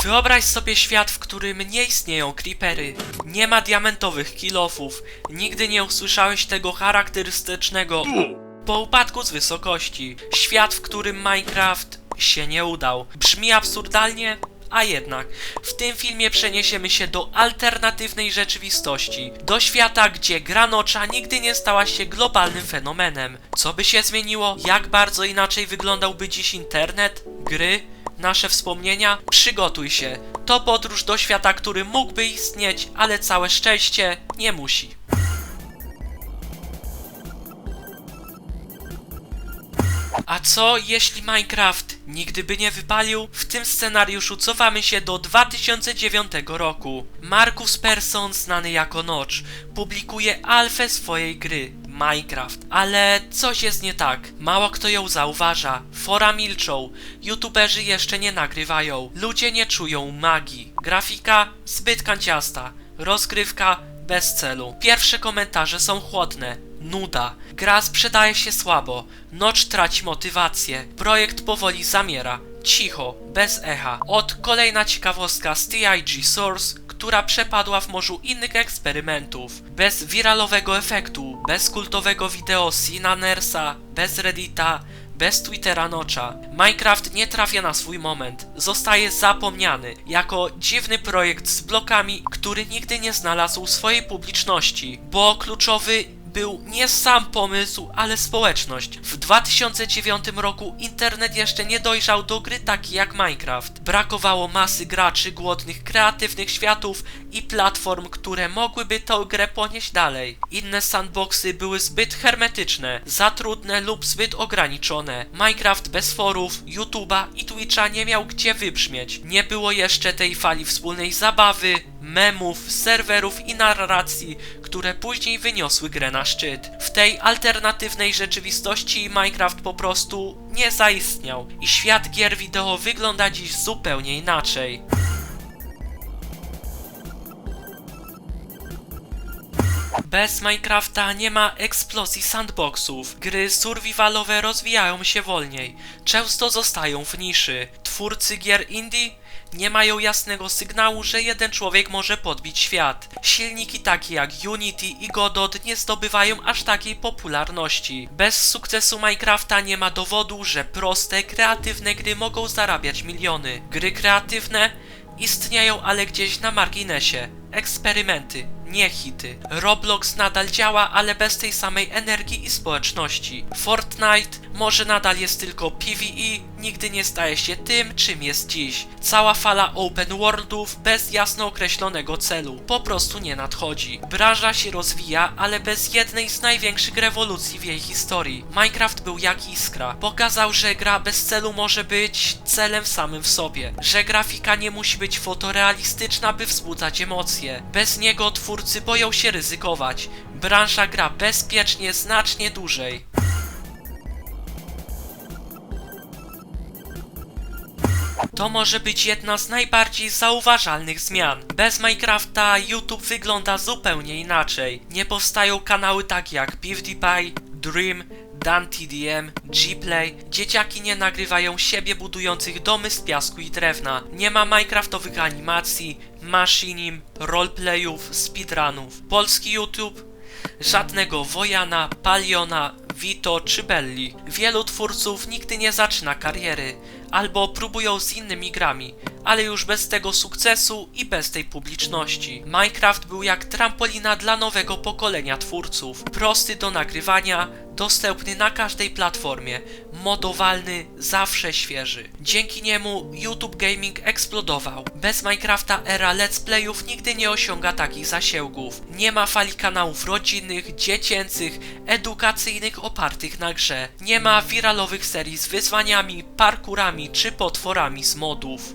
Wyobraź sobie świat, w którym nie istnieją creepery, nie ma diamentowych kilofów, nigdy nie usłyszałeś tego charakterystycznego po upadku z wysokości. Świat, w którym Minecraft się nie udał. Brzmi absurdalnie, a jednak, w tym filmie przeniesiemy się do alternatywnej rzeczywistości. Do świata, gdzie gra nocza nigdy nie stała się globalnym fenomenem. Co by się zmieniło? Jak bardzo inaczej wyglądałby dziś internet, gry, nasze wspomnienia? Przygotuj się. To podróż do świata, który mógłby istnieć, ale całe szczęście nie musi. A co jeśli Minecraft nigdy by nie wypalił? W tym scenariuszu cofamy się do 2009 roku. Marcus Persson, znany jako Notch, publikuje alfę swojej gry. Minecraft, ale coś jest nie tak. Mało kto ją zauważa. Fora milczą, youtuberzy jeszcze nie nagrywają, ludzie nie czują magii. Grafika zbyt kanciasta, rozgrywka bez celu. Pierwsze komentarze są chłodne. Nuda. Gra sprzedaje się słabo. Nocz traci motywację. Projekt powoli zamiera. Cicho, bez echa. Od kolejna ciekawostka z TIG Source, która przepadła w morzu innych eksperymentów. Bez wiralowego efektu, bez kultowego wideo Sina Nersa, bez Reddita, bez Twittera Nocza. Minecraft nie trafia na swój moment. Zostaje zapomniany jako dziwny projekt z blokami, który nigdy nie znalazł swojej publiczności, bo kluczowy był nie sam pomysł, ale społeczność. W 2009 roku internet jeszcze nie dojrzał do gry takiej jak Minecraft. Brakowało masy graczy głodnych kreatywnych światów i platform, które mogłyby tę grę ponieść dalej. Inne sandboxy były zbyt hermetyczne, za trudne lub zbyt ograniczone. Minecraft bez forów, YouTube'a i Twitcha nie miał gdzie wybrzmieć. Nie było jeszcze tej fali wspólnej zabawy, memów, serwerów i narracji, które później wyniosły grę na szczyt. W tej alternatywnej rzeczywistości Minecraft po prostu nie zaistniał i świat gier wideo wygląda dziś zupełnie inaczej. Bez Minecrafta nie ma eksplozji sandboxów. Gry survivalowe rozwijają się wolniej. Często zostają w niszy. Twórcy gier indie nie mają jasnego sygnału, że jeden człowiek może podbić świat. Silniki takie jak Unity i Godot nie zdobywają aż takiej popularności. Bez sukcesu Minecrafta nie ma dowodu, że proste, kreatywne gry mogą zarabiać miliony. Gry kreatywne istnieją, ale gdzieś na marginesie. Eksperymenty, nie hity. Roblox nadal działa, ale bez tej samej energii i społeczności. Fortnite może nadal jest tylko PvE, nigdy nie staje się tym, czym jest dziś. Cała fala open worldów bez jasno określonego celu po prostu nie nadchodzi. Branża się rozwija, ale bez jednej z największych rewolucji w jej historii. Minecraft był jak iskra. Pokazał, że gra bez celu może być celem samym w sobie. Że grafika nie musi być fotorealistyczna, by wzbudzać emocje. Bez niego twórcy boją się ryzykować. Branża gra bezpiecznie znacznie dłużej. To może być jedna z najbardziej zauważalnych zmian. Bez Minecrafta YouTube wygląda zupełnie inaczej. Nie powstają kanały takie jak PewDiePie, Dream, DanTDM, Gplay. Dzieciaki nie nagrywają siebie budujących domy z piasku i drewna. Nie ma Minecraftowych animacji, machinim, roleplayów, speedrunów. Polski YouTube Żadnego Wojana, Paliona, Vito czy Belli. Wielu twórców nigdy nie zaczyna kariery, albo próbują z innymi grami, ale już bez tego sukcesu i bez tej publiczności. Minecraft był jak trampolina dla nowego pokolenia twórców. Prosty do nagrywania, dostępny na każdej platformie, modowalny, zawsze świeży. Dzięki niemu YouTube Gaming eksplodował. Bez Minecrafta era let's playów nigdy nie osiąga takich zasięgów. Nie ma fali kanałów rodzinnych, dziecięcych, edukacyjnych opartych na grze. Nie ma wiralowych serii z wyzwaniami, parkurami czy potworami z modów.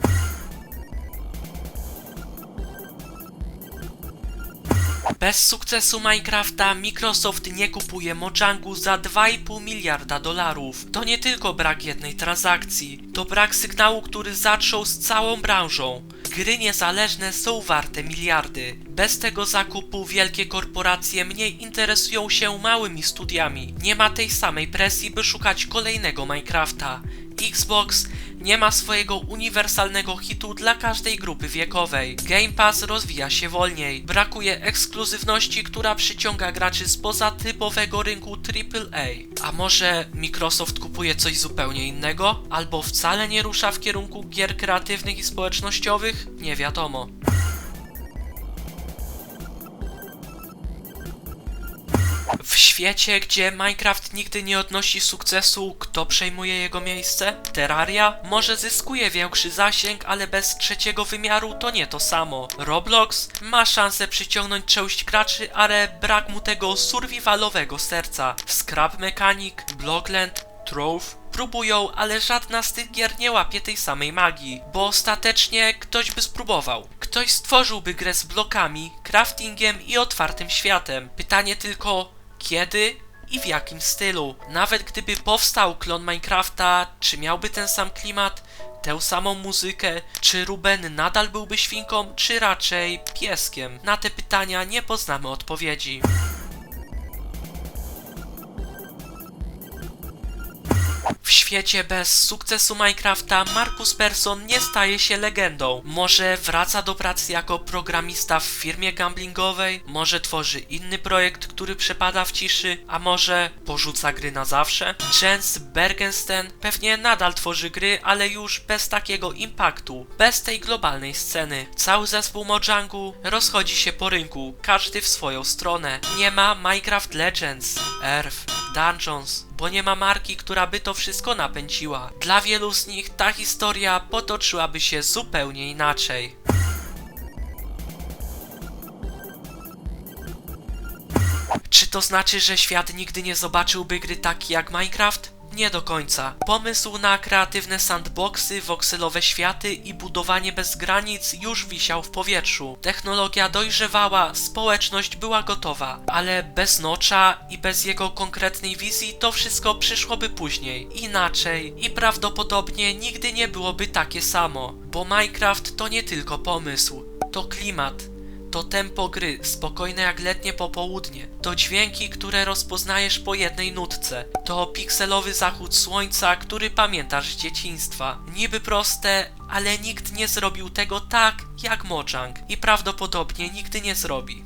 Bez sukcesu Minecrafta Microsoft nie kupuje Mojangu za 2,5 miliarda dolarów. To nie tylko brak jednej transakcji, to brak sygnału, który zaczął z całą branżą. Gry niezależne są warte miliardy. Bez tego zakupu wielkie korporacje mniej interesują się małymi studiami. Nie ma tej samej presji, by szukać kolejnego Minecrafta. Xbox nie ma swojego uniwersalnego hitu dla każdej grupy wiekowej. Game Pass rozwija się wolniej, brakuje ekskluzywności, która przyciąga graczy spoza typowego rynku AAA. A może Microsoft kupuje coś zupełnie innego? Albo wcale nie rusza w kierunku gier kreatywnych i społecznościowych? Nie wiadomo. Świecie, gdzie Minecraft nigdy nie odnosi sukcesu, kto przejmuje jego miejsce? Terraria? Może zyskuje większy zasięg, ale bez trzeciego wymiaru to nie to samo. Roblox? Ma szansę przyciągnąć część graczy, ale brak mu tego survivalowego serca. Scrap Mechanic? Blockland? Trove? Próbują, ale żadna z tych gier nie łapie tej samej magii, bo ostatecznie ktoś by spróbował. Ktoś stworzyłby grę z blokami, craftingiem i otwartym światem. Pytanie tylko, kiedy i w jakim stylu. Nawet gdyby powstał klon Minecrafta, czy miałby ten sam klimat, tę samą muzykę, czy Ruben nadal byłby świnką, czy raczej pieskiem? Na te pytania nie poznamy odpowiedzi. Świecie bez sukcesu Minecrafta Markus Persson nie staje się legendą. Może wraca do pracy jako programista w firmie gamblingowej, może tworzy inny projekt, który przepada w ciszy, a może porzuca gry na zawsze. Jens Bergensten pewnie nadal tworzy gry, ale już bez takiego impaktu, bez tej globalnej sceny. Cały zespół Mojangu rozchodzi się po rynku, każdy w swoją stronę. Nie ma Minecraft Legends, Earth, Dungeons, bo nie ma marki, która by to wszystko napędziła. Dla wielu z nich ta historia potoczyłaby się zupełnie inaczej. Czy to znaczy, że świat nigdy nie zobaczyłby gry takiej jak Minecraft? Nie do końca. Pomysł na kreatywne sandboxy, wokselowe światy i budowanie bez granic już wisiał w powietrzu. Technologia dojrzewała, społeczność była gotowa, ale bez Nocza i bez jego konkretnej wizji to wszystko przyszłoby później, inaczej i prawdopodobnie nigdy nie byłoby takie samo, bo Minecraft to nie tylko pomysł, to klimat, to tempo gry, spokojne jak letnie popołudnie. To dźwięki, które rozpoznajesz po jednej nutce. To pikselowy zachód słońca, który pamiętasz z dzieciństwa. Niby proste, ale nikt nie zrobił tego tak jak Mojang i prawdopodobnie nigdy nie zrobi.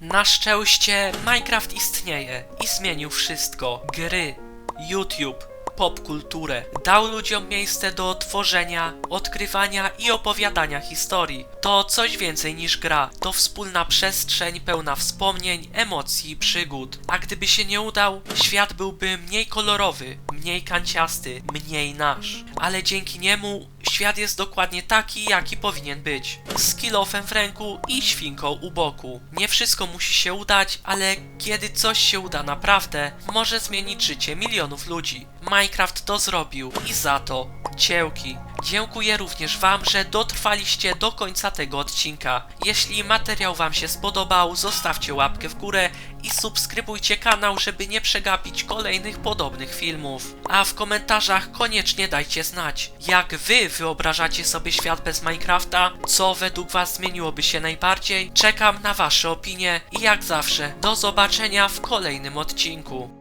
Na szczęście Minecraft istnieje i zmienił wszystko. Gry, YouTube, popkulturę. Dał ludziom miejsce do tworzenia, odkrywania i opowiadania historii. To coś więcej niż gra. To wspólna przestrzeń pełna wspomnień, emocji i przygód. A gdyby się nie udał, świat byłby mniej kolorowy, mniej kanciasty, mniej nasz. Ale dzięki niemu świat jest dokładnie taki, jaki powinien być. Z kilofem w ręku i świnką u boku. Nie wszystko musi się udać, ale kiedy coś się uda naprawdę, może zmienić życie milionów ludzi. Minecraft to zrobił i za to dziełki. Dziękuję również Wam, że dotrwaliście do końca tego odcinka. Jeśli materiał Wam się spodobał, zostawcie łapkę w górę i subskrybujcie kanał, żeby nie przegapić kolejnych podobnych filmów. A w komentarzach koniecznie dajcie znać, jak Wy wyobrażacie sobie świat bez Minecrafta, co według Was zmieniłoby się najbardziej. Czekam na Wasze opinie i jak zawsze, do zobaczenia w kolejnym odcinku.